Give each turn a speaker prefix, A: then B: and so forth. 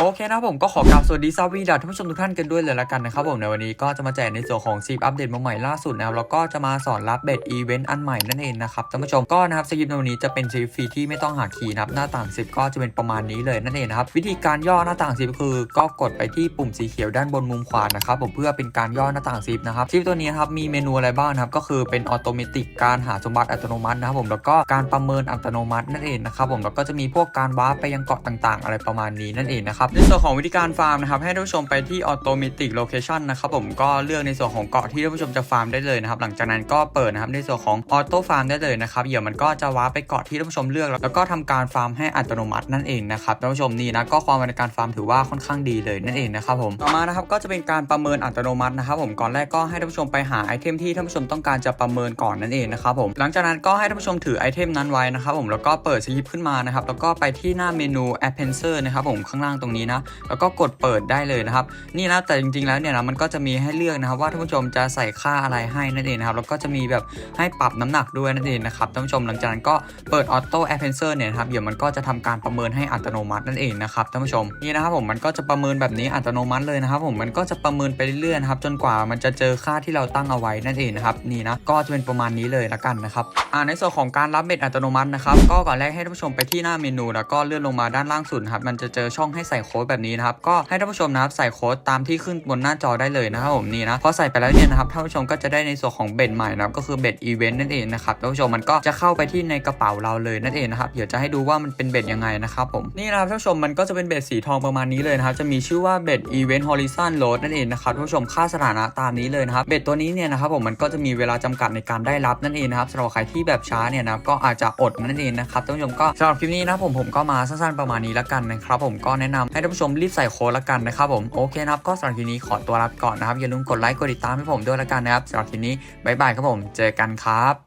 A: โอเคนะผมก็ขอกราบสวัสดีซาวีดาท่านผู้ชมทุกท่านกันด้วยเลยละกันนะครับผมในวันนี้ก็จะมาแจกในส่วนของซีฟอัปเดตมาใหม่ล่าสุดนะครับแล้วก็จะมาสอนรับเบสอีเวนต์อันใหม่นั่นเองนะครับท่านผู้ชมก็นะครับสกิปในวันนี้จะเป็นซีฟฟรีที่ไม่ต้องหาคีย์นะครับหน้าต่างซิปก็จะเป็นประมาณนี้เลยนั่นเองนะครับวิธีการย่อหน้าต่างซิปคือ ก็กดไปที่ปุ่มสีเขียวด้านบนมุมขวานะครับผมเพื่อเป็นการย่อหน้าต่างซิปนะครับซิปตัวนี้ครับมีเมนูอะไรบ้างนะครับก็คือเป็นออโตเมติกการหาสมบัติอัตโนมัตินะครับผมแล้วก็การประเมินอัตโนมัตินั่นเองนะครับผมแล้วก็จะมีพวกการวาร์ปไปยังเกาะต่าง ๆ อะไรประมาณนี้นั่นเองนะครับในส่วนของวิธีการฟาร์มนะครับให้ท่านผู้ชมไปที่ออโตเมติกโลเคชันนะครับผมก็เลือกในส่วนของเกาะที่ท่านผู้ชมจะฟาร์มได้เลยนะครับหลังจากนั้นก็เปิดนะครับในส่วนของออโต้ฟาร์มได้เลยนะครับเดี๋ยวมันก็จะวาไปเกาะที่ท่านผู้ชมเลือก แล้วก็ทำการฟาร์มให้อัตโนมัตินั่นเองนะครับท่านผู้ชมนี่นะก็ความในการฟาร์มถือว่าค่อนข้างดีเลยนั่นเองนะครับผมต่อมานะครับก็จะเป็นการประเมินอัตโนมัตินะครับผมก่อนแรกก็ให้ท่านผู้ชมไปหาไอเทมที่ท่านผู้ชมต้องการจะประเมินก่อนนั่นเองนะครับผมหลังจากนั้นก็ให้ท่านผู้ชมถือไอเทมนั้นไว้นะครับผมแล้วก็เปิดสคริปขึ้นมานะครับแล้วก็ไปที่หน้าเมนู Appensor นะครับผมข้างล่างตรงนี้นะ แล้วก็กดเปิดได้เลยนะครับ นี่นะแต่จริงๆแล้วเนี่ยนะมันก็จะมีให้เลือกนะครับว่าท่านผู้ชมจะใส่ค่าอะไรให้นั่นเองนะครับ แล้วก็จะมีแบบให้ปรับน้ำหนักด้วยนั่นเองนะครับท่านผู้ชมหลังจากนั้นก็เปิด Auto Appensor เนี่ยครับเดี๋ยวมันก็จะทำการประเมินให้อัตโนมัตินั่นเองนะครับท่านผู้ชมนี่นะครับผมมันก็จะประเมินแบบนี้อัตโนมัติเลยนะครับ ผมมันก็จะประเมินไปเรื่อยๆนะครับจนกว่ามันจะเจอค่าที่เราตั้งเอาไว้นั่นเองนะครับนี่นะก็จะเป็นประมาณนี้เลยละกันนะครับอ่าในส่วนของการรับเบ็ดอัตโนมัตินะครับก็ก่อนแรกให้ท่านผู้ชมไปที่หน้าเมนู แล้วก็เลื่อนลงมาด้านล่างสุดครับมันจะเจอช่องให้ใส่โค้ดแบบนี้นะครับก็ให้ท่านผู้ชมนะครับใส่โค้ดตามที่ขึ้นบนหน้าจอได้เลยนะครับผมนี่นะพอใส่ไปแล้วเนี่ยนะครับท่านผู้ชมก็จะได้ในส่วนของเบ็ดใหม่นะครับก็คือเบ็ดอีเวนต์นั่นเองนะครับท่านผู้ชมมันก็จะเข้าไปที่ในกระเป๋าเราเลยนั่นเองนะครับเดี๋ยวจะให้ดูว่ามันเป็นเบ็ดยังไงนะครับผมนี่นะครับท่านผู้ชมมันก็จะเป็นเบ็ดสีทองประมาณนี้เลยนะครับจะมีชื่อว่าเบ็ดอีเวนต์ฮอริซอนโหลดนั่นเองนะครับท่านผู้ชมค่าสถานะตามนี้เลยนะครับเบ็ดตัวนี้เนี่ยนะครับผมมันก็จะมีเวลาจำกัดในการได้รับนั่นเองนะครับสำหรับใครที่แบบช้าเนี่ยนะก็อาจจะอดนั่นเองนะครับท่านผู้ชมก็สำหรับคลิปนี้นะผมผมก็มาสั้นๆประมาณนี้แล้วกันนะครับผมก็แนะนำให้ท่านผู้ชมรีบใส่โค้ดละกันนะครับผมโอเคนะครับก็สำหรับคลิปนี้ขอตัวลาไปก่อนนะครับอย่าลืมกดไลค์กดติดตามให้ผมด้วยละกันนะครับสำหรับคลิปนี้บ๊ายบายครับผมเจอกันครับ